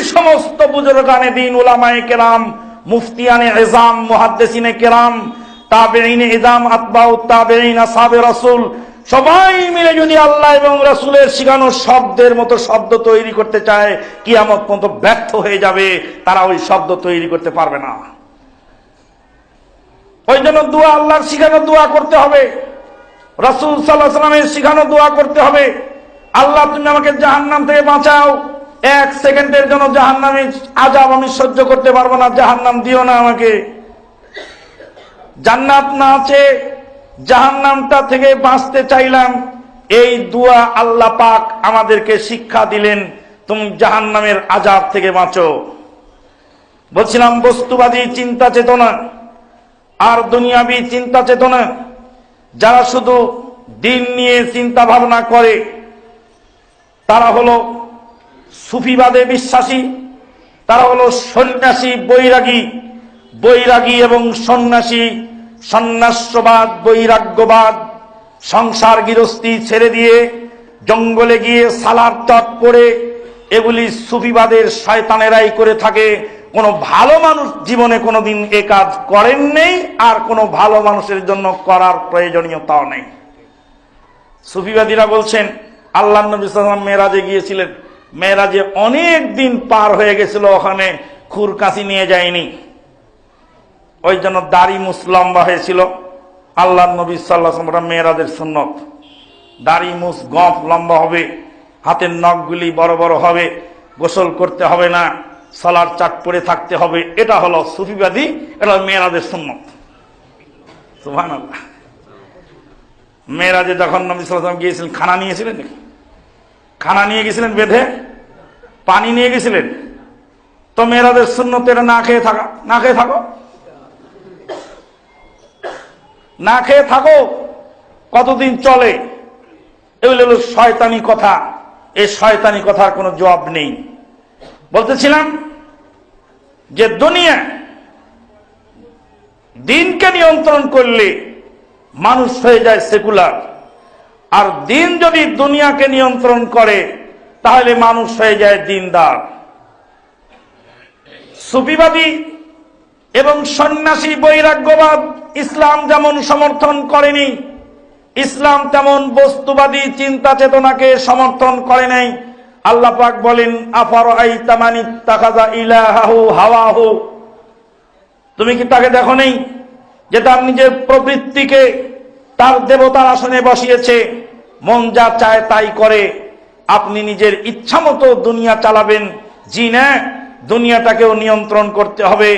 সমস্ত বুজুর্গানে দিন উলামায়ে কেরাম, মুফতিয়ানে এজাম, মুহাদ্দিসিনে কেরাম, তাবেঈনে ইজাম আতবাউ তাবেঈন, আসহাবে রাসূল, সবাই মিলে যদি আল্লাহ এবং রাসূলের শিখানো শব্দের মতো শব্দ তৈরি করতে চায়, কিয়ামত পর্যন্ত ব্যর্থ হয়ে যাবে, তারা ওই শব্দ তৈরি করতে পারবে না। ওই জন্য দোয়া, আল্লাহর শিখানো দোয়া করতে হবে। রাসূল সাল্লাল্লাহু আলাইহি শিখানো দোয়া করতে হবে। আল্লাহ তুমি আমাকে জাহান্নাম থেকে বাঁচাও। এক সেকেন্ডের জন্য জাহান্নামে আজাব আমি সহ্য করতে পারব না, জাহান্নাম দিও না আমাকে। জান্নাত না আছে জাহান্নামটা থেকে বাঁচতে চাইলাম, এই দুয়া আল্লাহ পাক আমাদেরকে শিক্ষা দিলেন, তুমি জাহান্নামের আজাব থেকে বাঁচো। বলছিলাম, বস্তুবাদী চিন্তা চেতনা, আর দুনিয়াবি চিন্তা চেতনা, যারা শুধু দিন নিয়ে চিন্তা ভাবনা করে, তারা হলো সুফিবাদে বিশ্বাসী, তারা হলো সন্ন্যাসী, বৈরাগী। বৈরাগী এবং সন্ন্যাসী, সন্ন্যাসবাদ, বৈরাগ্যবাদ, সংসার গৃহস্থী ছেড়ে দিয়ে জঙ্গলে গিয়ে সালার তট করে এগুলি সুফিবাদের শয়তানেরাই করে থাকে। কোনো ভালো মানুষ জীবনে কোনোদিন এ কাজ করেন নেই, আর কোনো ভালো মানুষের জন্য করার প্রয়োজনীয়তাও নেই। সুফিবাদীরা বলছেন, আল্লাহ নবী সাল্লাম মেয়েরাজে গিয়েছিলেন। মেয়েরাজে অনেক দিন পার হয়ে গেছিল ওখানে খুর কাশি নিয়ে যায়নি। ওই জন্য দাড়ি মুস লম্বা হয়েছিল। আল্লাহ নবী সাল্লাহ মেয়েরাজের সুন্নত। দাড়ি মুস গপ লম্বা হবে, হাতের নখগুলি বড় বড় হবে, গোসল করতে হবে না, সলার চাট পরে থাকতে হবে, এটা হলো সুফিবাদী, এটা হলো মেয়েরাজের সুন্নত। মেয়েরাজে যখন নবী সাল্লাম গিয়েছিলেন, খানা নিয়েছিলেন নাকি? খানা নিয়ে গেছিলেন, বেঁধে? পানি নিয়ে গেছিলেন? তো মেয়েরাদের শূন্যতে এটা না খেয়ে থাকা, না খেয়ে থাকো। না খেয়ে থাকো, কতদিন চলে? এগুলো হলো শয়তানি কথা। এই শয়তানি কথার কোনো জবাব নেই। বলতেছিলাম যে দুনিয়া দিনকে নিয়ন্ত্রণ করলে মানুষ হয়ে যায় সেকুলার। আর দিন যদি দুনিয়াকে নিয়ন্ত্রণ করে, তাহলে মানুষ হয়ে যায় দিনদার। সুফিবাদী এবং সন্ন্যাসী বৈরাগ্যবাদ ইসলাম যেমন সমর্থন করেনি, ইসলাম তেমন বস্তুবাদী চিন্তা চেতনাকে সমর্থন করে নাই। আল্লাহ পাক বলেন আফার হাওয়াহু? তুমি কি তাকে দেখো নেই যে তার নিজের প্রবৃত্তিকে তার দেবতার আসনে বসিয়েছে? মন যা চায় তাই করে। আপনি নিজের ইচ্ছা মতো দুনিয়া চালাবেন। জি না, দুনিয়াটাকেও নিয়ন্ত্রণ করতে হবে।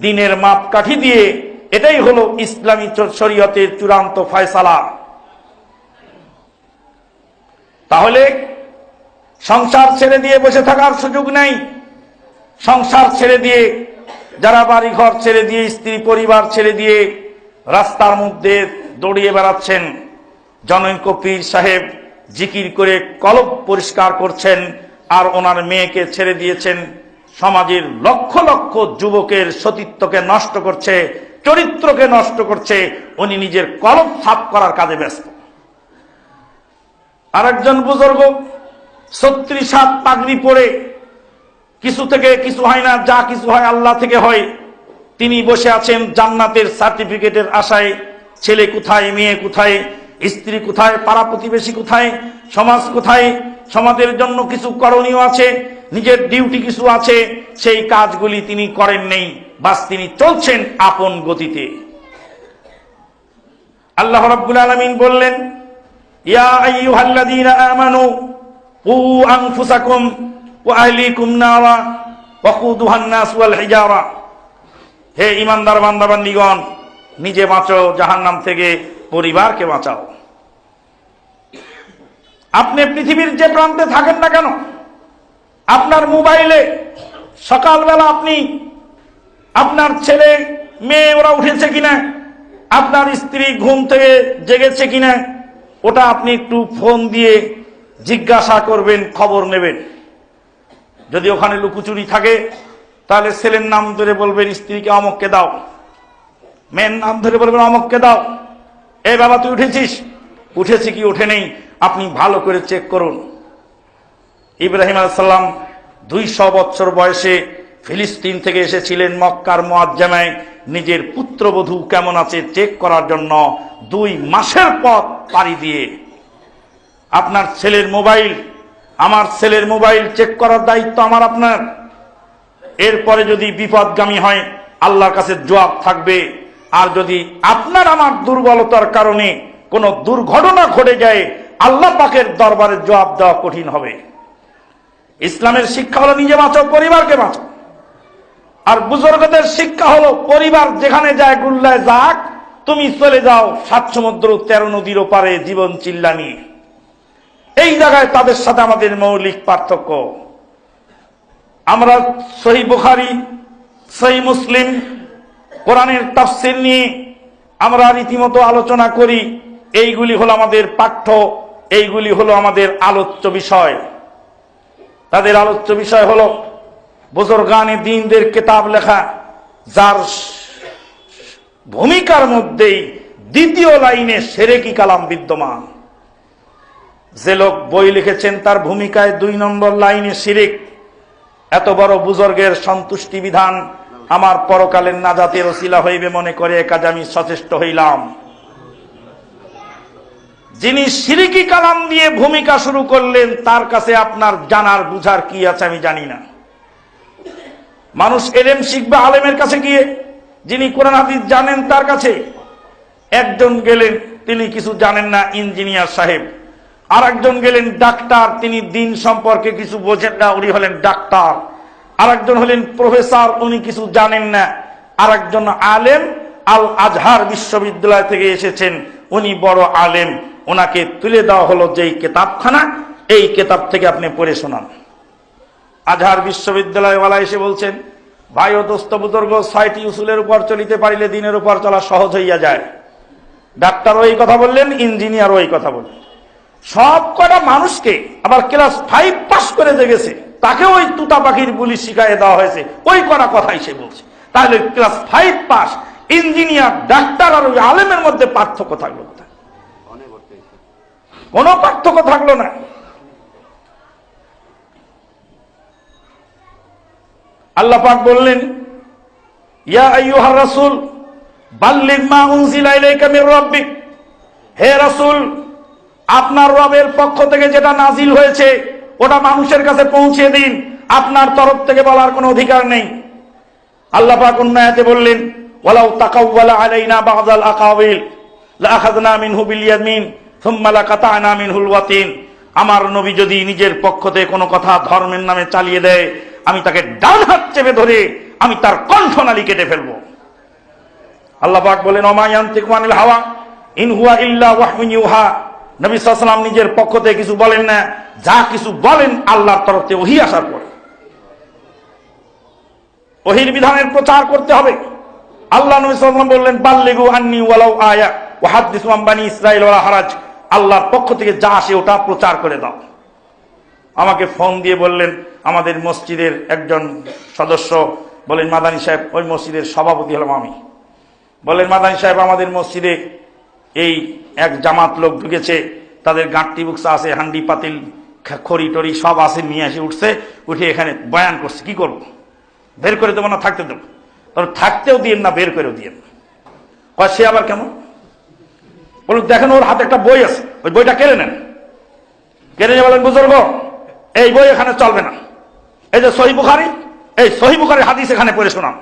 দিনের মাপকাঠি দিয়ে। এটাই হলো ইসলামী শরীয়তের চূড়ান্ত ফয়সালা। তাহলে সংসার ছেড়ে দিয়ে বসে থাকার সুযোগ নাই। সংসার ছেড়ে দিয়ে, যারা বাড়ি ঘর ছেড়ে দিয়ে, স্ত্রী পরিবার ছেড়ে দিয়ে রাস্তার মধ্যে দৌড়িয়ে বেড়াচ্ছেন। জনৈক পীর সাহেব জিকির করে কলব পরিষ্কার করছেন আর ওনার মেয়েকে ছেড়ে দিয়েছেন। সমাজের লক্ষ লক্ষ যুবকের সতীত্বকে নষ্ট করছে, চরিত্রকে নষ্ট করছে, উনি নিজের কলব সাফ করার কাজে ব্যস্ত। আরেকজন বুজুর্গ ছত্রিশ সাত পাগড়ি পরে কিছু থেকে কিছু হয় না, যা কিছু হয় আল্লাহ থেকে হয়। তিনি বসে আছেন জান্নাতের সার্টিফিকেটের আশায়, ছেলে কোথায়, মেয়ে কোথায়? স্ত্রী কোথায়, পাড়া প্রতিবেশী কোথায়, সমাজ কোথায়, সমাজের জন্য কিছু করণীয় আছে, নিজের ডিউটি কিছু আছে, সেই কাজগুলি তিনি করেন নেই, বাস তিনি চলছেন আপন গতিতে। আল্লাহ রাব্বুল আলামিন বললেন, ইয়া আইয়ুহাল্লাযীনা আমানু, কু আনফুসাকুম ওয়া আহলিকুম নারা ওয়াকুদুহান নাস ওয়াল হিজারা। হে ইমানদার বান্দাবান্দিগণ, নিজে বাঁচো, জাহান্নাম থেকে পরিবারকে বাঁচাও। আপনি পৃথিবীর যে প্রান্তে থাকেন না কেন, আপনার মোবাইলে সকালবেলা আপনি, আপনার ছেলে, মেয়ে ওরা উঠেছে কিনা, আপনার স্ত্রী ঘুম থেকে জেগেছে কিনা, ওটা আপনি একটু ফোন দিয়ে জিজ্ঞাসা করবেন, খবর নেবেন। যদি ওখানে লুকুচুরি থাকে, তাহলে ছেলের নাম ধরে বলবেন, স্ত্রীকে অমককে দাও। মেয়ের নাম ধরে বলবেন, অমককে দাও। এ বাবা, তুই উঠেছিস? উঠেছি কি উঠে নেই। আপনি ভালো করে চেক করুন। ইব্রাহিম আলাইসাল্লাম দুইশো বছর বয়সে ফিলিস্তিন থেকে এসেছিলেন মক্কার মোয়াজ্জামায় নিজের পুত্রবধূ কেমন আছে চেক করার জন্য দুই মাসের পথ পাড়ি দিয়ে। আপনার ছেলের মোবাইল, আমার ছেলের মোবাইল চেক করার দায়িত্ব আমার আপনার। এরপরে যদি বিপদগামী হয়, আল্লাহর কাছে জবাব থাকবে। আর যদি আপনার আমার দুর্বলতার কারণে কোনো দুর্ঘটনা ঘটে যায় আল্লাহ পাকের দরবারে জবাব দেওয়া কঠিন হবে। ইসলামের শিক্ষা হলো নিজে বাঁচো, পরিবারকে বাঁচো। আর বুজুর্গদের শিক্ষা হলো পরিবার যেখানে যায়, গুল্লায় যাক, তুমি চলে যাও সাত সমুদ্র, তেরো নদীর ওপারে, জীবন চিল্লা নিয়ে এই জায়গায় তাদের সাথে আমাদের মৌলিক পার্থক্য। আমরা সহি বুখারি, সহি মুসলিম, কোরআনের তাফসির নিয়ে আমরা রীতিমতো আলোচনা করি। এইগুলি হলো আমাদের পাঠ্য এইগুলি হলো আমাদের আলোচ্য বিষয়। তাদের আলোচ্য বিষয় হলো বুজুর্গানে দিনদের কেতাব লেখা, যার ভূমিকার মধ্যেই দ্বিতীয় লাইনে সেরেকি কালাম বিদ্যমান। যে লোক বই লিখেছেন, তার ভূমিকায় দুই নম্বর লাইনে শিরিক। এত বড় বুজর্গের সন্তুষ্টি বিধান আমার পরকালের নাজাতের ওসিলা হইবে মনে করে এ কাজ আমি সচেষ্ট হইলাম। যিনি সিরিকি কালাম দিয়ে ভূমিকা শুরু করলেন, তার কাছে আপনার জানার, বুঝার কি আছে আমি জানি না। মানুষ এলেম শিখবে আলেমের কাছে গিয়ে, যিনি কোরআন হাদিস জানেন তার কাছে। একজন গেলেন, তিনি কিছু জানেন না, ইঞ্জিনিয়ার সাহেব। আর একজন গেলেন, ডাক্তার, তিনি দিন সম্পর্কে কিছু বোঝেন না, উনি হলেন ডাক্তার। আর একজন হলেন প্রফেসর, উনি কিছু জানেন না। আর একজন আলেম আল আজহার বিশ্ববিদ্যালয় থেকে এসেছেন, উনি বড় আলেম। ওনাকে তুলে দেওয়া হলো যেই কেতাবখানা, এই কেতাব থেকে আপনি পড়ে শোনান। আজহার বিশ্ববিদ্যালয়ওয়ালা এসে বলছেন, ভাই ও দোস্ত বুজুর্গ, ছয়টি উসুলের উপর চলিতে পারিলে দিনের উপর চলা সহজ হইয়া যায়। ডাক্তার ওই কথা বললেন, ইঞ্জিনিয়ার ওই কথা বললেন। সব কটা মানুষকে আবার ক্লাস ফাইভ পাস করে যে তাকে ওই তুতা পাখির বুলি শিখাই দেওয়া হয়েছে। ওই কটা কথাই সে বলছে। তাহলে class five pass, engineer, doctor আর ওই আলেমের মধ্যে পার্থক্য থাকল কোথায়? কোনো পার্থক্য থাকল না। আল্লাহ পাক বললেন, ইয়া আইয়ুহার রাসূল, বাল্লিগ মা উনজিলা ইলাইকা মির রাব্বিক। হে রাসূল, আপনার রবের পক্ষ থেকে যেটা নাজিল হয়েছে, ওটা মানুষের কাছে পৌঁছে দিন। আপনার তরফ থেকে বলার কোনো অধিকার নেই। আল্লাহ পাক উন্নয়াতে বললেন, ওয়ালাউ তাকাওয়ালা আলাইনা বাযাল আকাবিল লাআখাযনা মিনহু বিল ইয়ামিন। আমার নবী যদি নিজের পক্ষ থেকে কোনো কথা ধর্মের নামে চালিয়ে দেয়, আমি তাকে ডান হাত চেপে ধরে আমি তার কণ্ঠনালী কেটে ফেলব। আল্লাহ পাক বলেন অমায়ান্তিকমানিল হাওয়া, ইন হুয়া ইল্লা ওয়াহমিন নবী নিজের পক্ষ থেকে কিছু বলেন না, যা কিছু বলেন আল্লাহর তরফ থেকে ওহি আসার পরে। ওহির বিধানের প্রচার করতে হবে। আল্লাহ নবী বললেন, বাল্লিগু আন্নি ওয়ালাউ আয়া ওয়া হাদিসু আম বানি ইসরাইল ওয়ালা হারাজ। আল্লাহর পক্ষ থেকে যা আসে ওটা প্রচার করে দাও। আমাকে ফোন দিয়ে বললেন, আমাদের মসজিদের একজন সদস্য বলেন, মাদানী সাহেব, ওই মসজিদের সভাপতি হলাম আমি। বলেন, মাদানী সাহেব, আমাদের মসজিদে এই এক জামাত লোক ঢুকেছে, তাদের গাঁটটি বুকসা আছে, হান্ডি, পাতিল খড়ি টড়ি সব আছে, নিয়ে এসে উঠছে, উঠে এখানে বয়ান করছে, কি করব? বের করে দেবো না, থাকতে দেবো। তবে থাকতেও দিয়েন না, বের করেও দিয়েন না। সে আবার কেমন বলুন, দেখেন ওর হাতে একটা বই আছে। ওই বইটা কেড়ে নেন। কেড়ে নিয়ে বলেন, বুজুর্গ, এই বই এখানে চলবে না। এই যে সহি বুখারি, এই সহি বুখারি হাদিস এখানে পড়ে শোনান।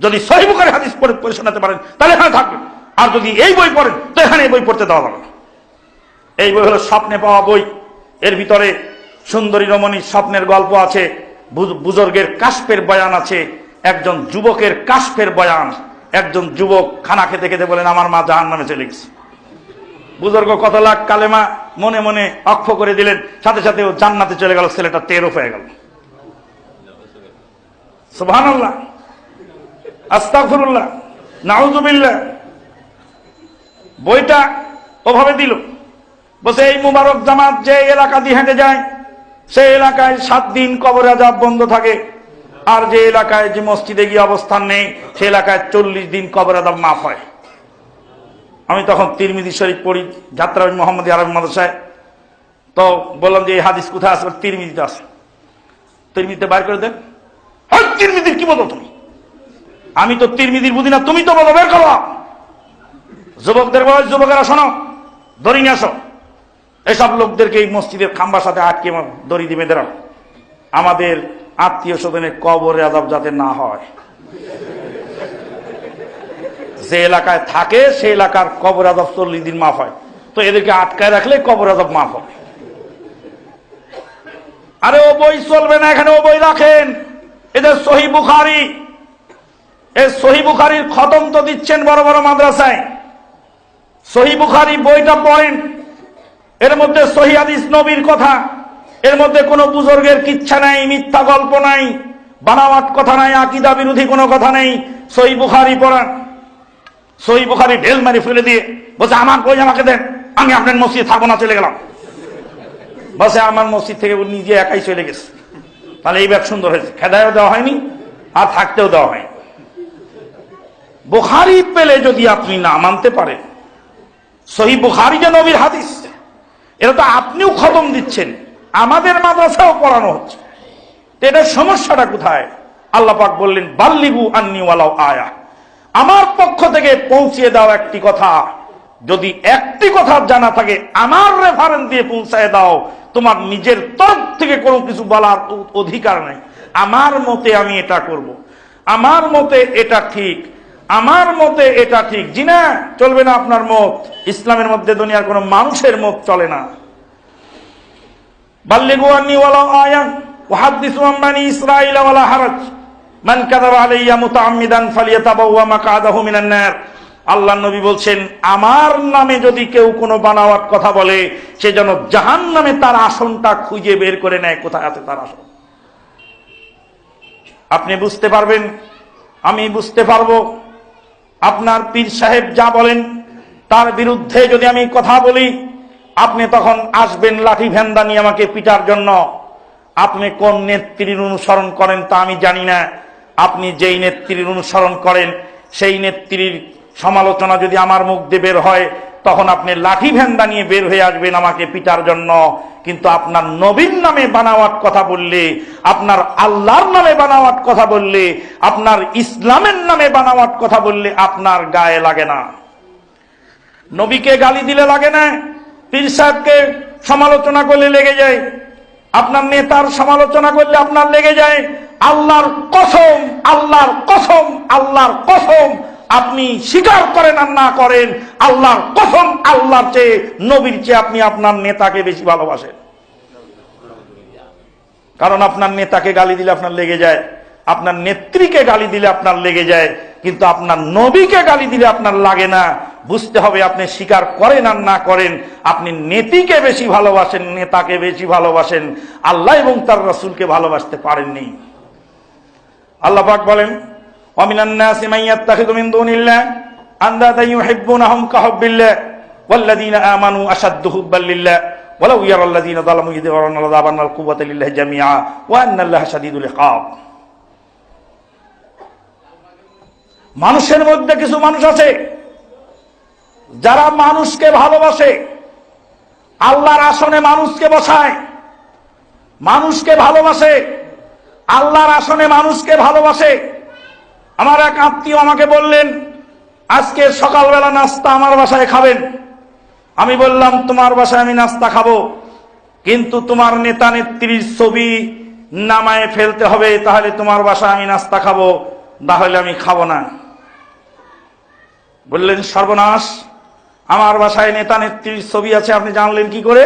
যদি সহি বুখারি হাদিস পড়ে পড়ে শোনাতে পারেন, তাহলে এখানে থাকবে। আর যদি এই বই পড়েন, তো এখানে এই বই পড়তে দেওয়া যাবে না। এই বই হলো স্বপ্নে পাওয়া বই। এর ভিতরে সুন্দরী রমণীর স্বপ্নের গল্প আছে বুজুর্গের কাশপের বয়ান আছে, একজন যুবকের কাশপের বয়ান। একজন যুবক খানা খেতে খেতে বলেন, আমার মা জাহান নামে চলে গেছে। বুজুর্গ কত লাখ কালেমা মনে মনে অক্ষ করে দিলেন, সাথে সাথে ও জান্নাতে চলে গেল, ছেলেটা তেরো হয়ে গেল। নাউজুবিল্লাহ। বইটা ওভাবে দিল। বসে এই মুবারক জামাত যে এলাকা দিয়ে হেঁটে যায়, সেই এলাকায় সাত দিন কবর আজাব বন্ধ থাকে। আর যে এলাকায় যে মসজিদে গিয়ে অবস্থান নেই, সে এলাকায় চল্লিশ দিন কবর আজাব মাফ হয়। আমি তখন তিরমিদি শরীফ পড়ি যাত্রা মোহাম্মদ আরব মাদ্রাসায়। তো বললাম যে, এই হাদিস কোথায় আসবে তিরমিদিতে আছে। তিরমিতে বাইর করে দেন। হয় তিরমিদির কি বলো তুমি? আমি তো তিরমিদির বুঝি না, তুমি তো বলো, বের করো। যুবকদের বয়স যুবকেরা, শোনো, দড়ি নিয়ে আসো। এসব লোকদেরকে এই মসজিদের খাম্বার সাথে আটকে দড়ি দিবে দেরাও আমাদের আত্মীয় স্বজনের কবরে আজাব যাতে না হয়। যে এলাকায় থাকে সে এলাকার কবর আজাব চল্লিশ দিন মাফ হয়। তো এদেরকে আটকায় রাখলে কবর আজাব মাফ হবে। আরে ও বই চলবে না, এখানে ও বই রাখেন। এদের সহি বুখারি। এই সহি বুখারির খতম তো দিচ্ছেন বড় বড় মাদ্রাসায়। সহি বুখারি বইটা পড়েন। এর মধ্যে সহি হাদিস নবীর কথা। এর মধ্যে কোনো বুজুর্গের কিচ্ছা নাই, মিথ্যা গল্প নাই বানাওয়াট কথা নাই, আকিদা বিরোধী কোনো কথা নেই। সহি বুখারি পড়ান। সহি বুখারি ঢেল মারি ফেলে দিয়ে বলছে আমার বই আমাকে দেন? আমি আপনার মসজিদে থাকব না, চলে গেলাম। বসে আমার মসজিদ থেকে নিজে একাই চলে গেছে। তাহলে এই ব্যাগ সুন্দর হয়েছে। খেদায়ও দেওয়া হয়নি, আর থাকতেও দেওয়া হয়নি। বুখারি পেলে যদি আপনি না মানতে পারেন, সহি বুখারি যে নবীর হাদিস, এটা তো আপনিও খতম দিচ্ছেন, আমাদের মাদ্রাসাও পড়ানো হচ্ছে। এটার সমস্যাটা কোথায়? আল্লাহ পাক বললেন, বাল্লিগু আন্নিওয়ালাও আয়া। আমার পক্ষ থেকে পৌঁছিয়ে দাও একটি কথা। যদি একটি কথা জানা থাকে, আমার রেফারেন্স দিয়ে পৌঁছায় দাও। তোমার নিজের তরফ থেকে কোনো কিছু বলার অধিকার নেই। আমার মতে আমি এটা করব। আমার মতে এটা ঠিক। আমার মতে এটা ঠিক। জি না, চলবে না আপনার মত। ইসলামের মধ্যে দুনিয়ার কোনো মানুষের মত চলে না। বাল্লিগু আন্নি ওয়ালা আয়ান, ওয়াহাদ্দিসু আন বানি ইসরাঈলা ওয়ালা হারাজ। মান কাযাবা আলাইয়া মুতাআম্মিদান ফালিয়াতাবাওয়া মাকআদাহু মিনান নার। আল্লাহ নবী বলছেন, আমার নামে যদি কেউ কোনো বানাওয়াট কথা বলে, সে যেন জাহান নামে তার আসনটা খুঁজে বের করে নেয়, কোথায় আছে তার আসন? আপনি বুঝতে পারবেন? আমি বুঝতে পারব। আপনার পীর সাহেব যা বলেন, তার বিরুদ্ধে যদি আমি কথা বলি, আপনি তখন আসবেন লাঠি ভেন্দা নিয়ে আমাকে পিটার জন্য। আপনি কোন নেত্রীর অনুসরণ করেন তা আমি জানি না। আপনি যেই নেত্রীর অনুসরণ করেন, সেই নেত্রীর সমালোচনা যদি আমার মুখ দিয়ে বের হয়, তখন আপনি লাঠি ভেন্দা নিয়ে বের হয়ে আসবেন আমাকে পিটার জন্য। কিন্তু আপনার নবীন নামে বানাওয়াট কথা বললে, আপনার আল্লাহর নামে বানাওয়াট কথা বললে, আপনার ইসলামের নামে বানাওয়াট কথা বললে আপনার গায়ে লাগে না। নবীকে গালি দিলে লাগে না, পীর সাহেবকে সমালোচনা করলে লেগে যায়, আপনার নেতার সমালোচনা করলে আপনার লেগে যায় আল্লাহর কসম আল্লাহর কসম আল্লাহর কসম। আপনি স্বীকার করেন আর না করেন, আল্লাহর কসম, আল্লাহর চেয়ে, নবীর চেয়ে আপনি আপনার নেতাকে বেশি ভালোবাসেন। কারণ আপনার নেতাকে গালি দিলে আপনার লেগে যায়, আপনার নেত্রীকে গালি দিলে আপনার লেগে যায়, কিন্তু আপনার নবীকে গালি দিলে আপনার লাগে না। বুঝতে হবে আপনি স্বীকার করেন আর না করেন, আপনি নেতিকে বেশি ভালোবাসেন, নেতাকে বেশি ভালোবাসেন। আল্লাহ এবং তার রসুলকে ভালোবাসতে পারেননি। আল্লাহ পাক বলেন, ওয়ামিনান নাসি মান ইয়াত্তাখিযু মিন দুনিল্লাহ আন্দাদান ইউহিব্বুনাহুম কাহুব্বিল্লাহ ওয়াল্লাযীনা আমানু আশাদ্দু হুব্বাল লিল্লাহ ওয়ালাউ ইয়ারাল লাযীনা যালামু ইয ইয়ারাউনা আযাবানাল কুওয়াতা লিল্লাহি জামিআ ওয়া আন্নাল্লাহা শাদীদুল ইকাব। মানুষের মধ্যে কিছু মানুষ আছে যারা মানুষকে ভালোবাসে, আল্লাহর আসনে মানুষকে বসায়, মানুষকে ভালোবাসে আল্লাহর আসনে মানুষকে ভালোবাসে। আমার এক আত্মীয় আমাকে বললেন, আজকে সকালবেলা নাস্তা আমার বাসায় খাবেন। আমি বললাম, তোমার বাসায় আমি নাস্তা খাব। কিন্তু তোমার নেতা নেত্রীর ছবি নামায় ফেলতে হবে, তাহলে তোমার বাসায় আমি নাস্তা খাব তাহলে আমি খাব না। বললেন, সর্বনাশ, আমার বাসায় নেতা নেত্রীর ছবি আছে, আপনি জানলেন কি করে?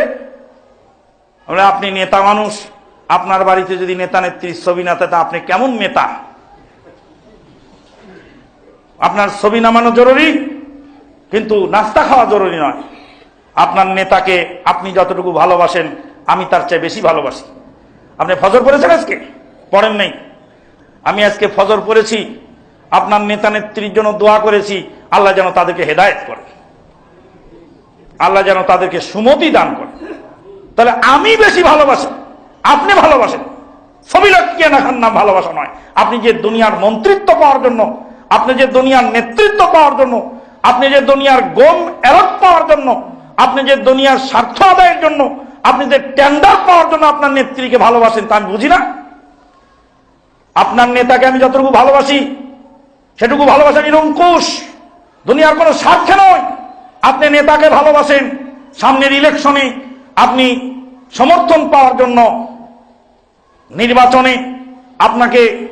আপনি নেতা মানুষ। আপনার বাড়িতে যদি নেতা নেত্রীর ছবি না থাকে আপনি কেমন নেতা? আপনার ছবি নামানো জরুরি, কিন্তু নাস্তা খাওয়া জরুরি নয়। আপনার নেতাকে আপনি যতটুকু ভালোবাসেন, আমি তার চেয়ে বেশি ভালোবাসি। আপনি ফজর পড়েছেন আজকে? পড়েন নাই। আমি আজকে ফজর পড়েছি, আপনার নেতা নেত্রীর জন্য দোয়া করেছি, আল্লাহ যেন তাদেরকে হেদায়েত করে। আল্লাহ যেন তাদেরকে সুমতি দান করে। তাহলে আমি বেশি ভালোবাসি। আপনি ভালোবাসেন। ছবি লটকিয়ে না খান না ভালোবাসা নয়। আপনি যে দুনিয়ার মন্ত্রিত্ব পাওয়ার জন্য, আপনি যে দুনিয়ার নেতৃত্ব পাওয়ার জন্য, আপনি যে দুনিয়ার গম এরত পাওয়ার জন্য, আপনি যে দুনিয়ার স্বার্থ আদায়ের জন্য, আপনি যে টেন্ডার পাওয়ার জন্য আপনার নেত্রীকে ভালোবাসেন, তা আমি বুঝি না। আপনার নেতাকে আমি যতটুকু ভালোবাসি, সেটুকু ভালোবাসা নিরঙ্কুশ। দুনিয়ার কোনো স্বার্থে নয়। আপনি নেতাকে ভালোবাসেন, সামনের ইলেকশনে আপনি সমর্থন পাওয়ার জন্য নির্বাচনে আপনাকে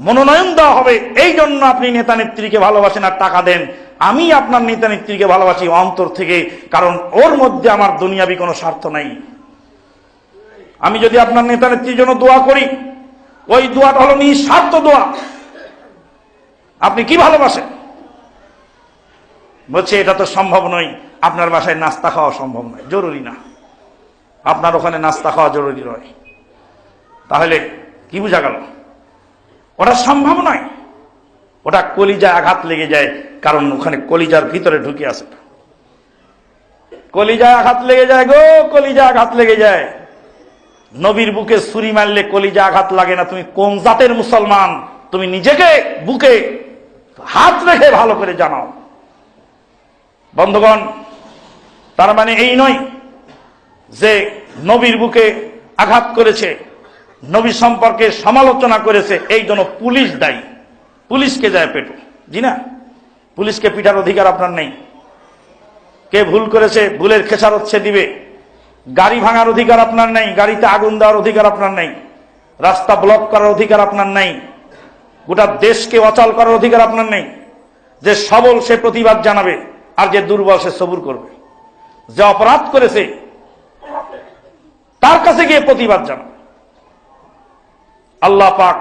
মনোনয়ন দেওয়া হবে, এই জন্য আপনি নেতা নেত্রীকে ভালোবাসেন আর টাকা দেন। আমি আপনার নেতা নেত্রীকে ভালোবাসি অন্তর থেকে, কারণ ওর মধ্যে আমার দুনিয়াবি কোনো স্বার্থ নাই। আমি যদি আপনার নেতা নেত্রীর জন্য দোয়া করি, ওই দোয়াটা হলো নিঃস্বার্থ দোয়া। আপনি কি ভালোবাসেন? বলছে, এটা তো সম্ভব নয়। আপনার বাসায় নাস্তা খাওয়া সম্ভব নয়। জরুরি না। আপনার ওখানে নাস্তা খাওয়া জরুরি নয়। তাহলে কি বোঝা গেল? ওটা সম্ভব নয়। ওটা কলিজা আঘাত লেগে যায়, কারণ ওখানে কলিজার ভিতরে ঢুকে আসে কলিজা আঘাত লেগে যায় গো কলিজা আঘাত লেগে যায়। নবীর বুকে ছুরি মারলে কলিজা আঘাত লাগে না। তুমি কোন জাতের মুসলমান? তুমি নিজেকে, বুকে হাত রেখে ভালো করে জানাও। বন্ধুগণ, তার মানে এই নয় যে নবীর বুকে আঘাত করেছে। নবী সম্পর্কে সমালোচনা করেছে, এই জন্য পুলিশ দায়ী। পুলিশকে যায় পেটু। জি না? পুলিশকে পিটার অধিকার আপনার নেই। কে ভুল করেছে, ভুলের খেসারত সে দিবে। গাড়ি ভাঙার অধিকার আপনার নেই, গাড়িতে আগুন দেওয়ার অধিকার আপনার নেই। রাস্তা ব্লক করার অধিকার আপনার নেই। গোটা দেশকে অচল করার অধিকার আপনার নেই। যে সবল সে প্রতিবাদ জানাবে, আর যে দুর্বল সে সবুর করবে। যে অপরাধ করেছে, তার কাছে গিয়ে প্রতিবাদ জানাবে। আল্লাহ পাক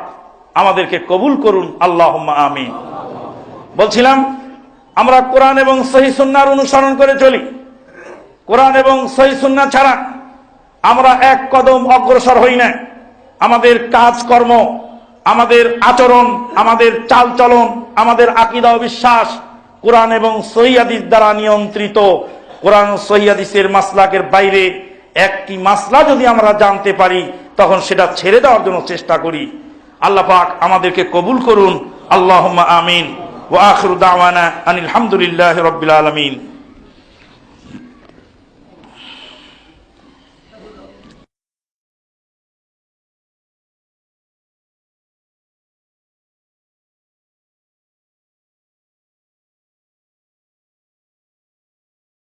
আমাদেরকে কবুল করুন আল্লাহ আমি বলছিলাম, আমরা কোরআন এবং সহি সুন্নার অনুসরণ করে চলি। কোরআন এবং সহি সুন্না ছাড়া আমরা এক কদম অগ্রসর হই না। আমাদের কাজকর্ম, আমাদের আচরণ, আমাদের চালচলন, আমাদের আকিদা বিশ্বাস কোরআন এবং সহিয়াদিস দ্বারা নিয়ন্ত্রিত। কোরআন সহিয়াদিসের মাসলাকের বাইরে একটি মাসলা যদি আমরা জানতে পারি তখন সেটা ছেড়ে দেওয়ার জন্য চেষ্টা করি। আল্লাহ পাক আমাদেরকে কবুল করুন। আল্লাহ আমিন। ওয়া আখিরু দাওয়ানা আনিল হামদুলিল্লাহি রাব্বিল আলামিন।